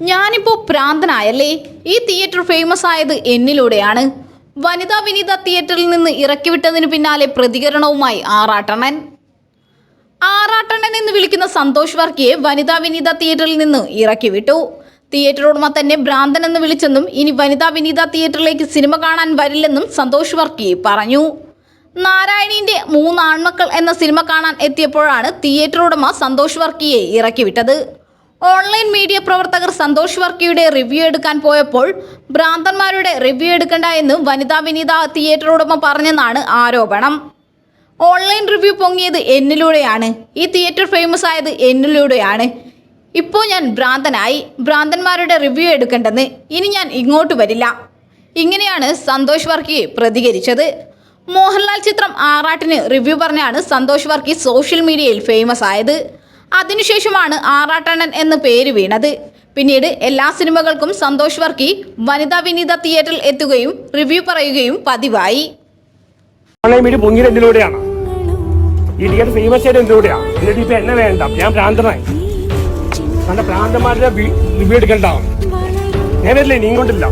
ഞാനിപ്പോ പ്രാന്തനായല്ലേ? ഈ theatre famous ആയത് എന്നിലൂടെയാണ്. വനിതാ വിനീത തിയേറ്ററിൽ നിന്ന് ഇറക്കിവിട്ടതിന് പിന്നാലെ പ്രതികരണവുമായി ആറാട്ടണൻ ആറാട്ടണൻ എന്ന് വിളിക്കുന്ന സന്തോഷ് വർക്കിയെ വനിതാ വിനീത തിയേറ്ററിൽ നിന്ന് ഇറക്കിവിട്ടു തിയേറ്റർ ഉടമ തന്നെ ഭ്രാന്തൻ എന്ന് വിളിച്ചെന്നും ഇനി വനിതാ വിനീത തിയേറ്ററിലേക്ക് സിനിമ കാണാൻ വരില്ലെന്നും സന്തോഷ് വർക്കി പറഞ്ഞു. നാരായണീന്റെ മൂന്ന് ആൺമക്കൾ എന്ന സിനിമ കാണാൻ എത്തിയപ്പോഴാണ് തിയേറ്റർ ഉടമ സന്തോഷ് വർക്കിയെ ഇറക്കി വിട്ടത്. ഓൺലൈൻ മീഡിയ പ്രവർത്തകർ സന്തോഷ് വർക്കിയുടെ റിവ്യൂ എടുക്കാൻ പോയപ്പോൾ ഭ്രാന്തന്മാരുടെ റിവ്യൂ എടുക്കണ്ട എന്ന് വനിതാ വിനീത തിയേറ്റർ ഉടമ പറഞ്ഞെന്നാണ് ആരോപണം. ഓൺലൈൻ റിവ്യൂ പൊങ്ങിയത് എന്നിലൂടെയാണ്. ഈ തിയേറ്റർ ഫേമസ് ആയത് എന്നിലൂടെയാണ്. ഇപ്പോൾ ഞാൻ ഭ്രാന്തനായി. ഭ്രാന്തന്മാരുടെ റിവ്യൂ എടുക്കേണ്ടെന്ന്. ഇനി ഞാൻ ഇങ്ങോട്ട് വരില്ല. ഇങ്ങനെയാണ് സന്തോഷ് വർക്കി പ്രതികരിച്ചത്. മോഹൻലാൽ ചിത്രം ആറാട്ടിന് റിവ്യൂ പറഞ്ഞാണ് സന്തോഷ് വർക്കി സോഷ്യൽ മീഡിയയിൽ ഫേമസ് ആയത്. അതിനുശേഷമാണ് ആറാട്ടണ്ണൻ എന്ന് പേര് വീണത്. പിന്നീട് എല്ലാ സിനിമകൾക്കും സന്തോഷ് വർക്കി വനിതാ വിനീത തിയേറ്ററിൽ എത്തുകയും റിവ്യൂ പറയുകയും പതിവായി. ഓൺലൈൻ മീഡിയ ഫേമസ് വേണ്ട. ഞാൻ ഞാൻ വരില്ല? ഇനിയും കൊണ്ടില്ല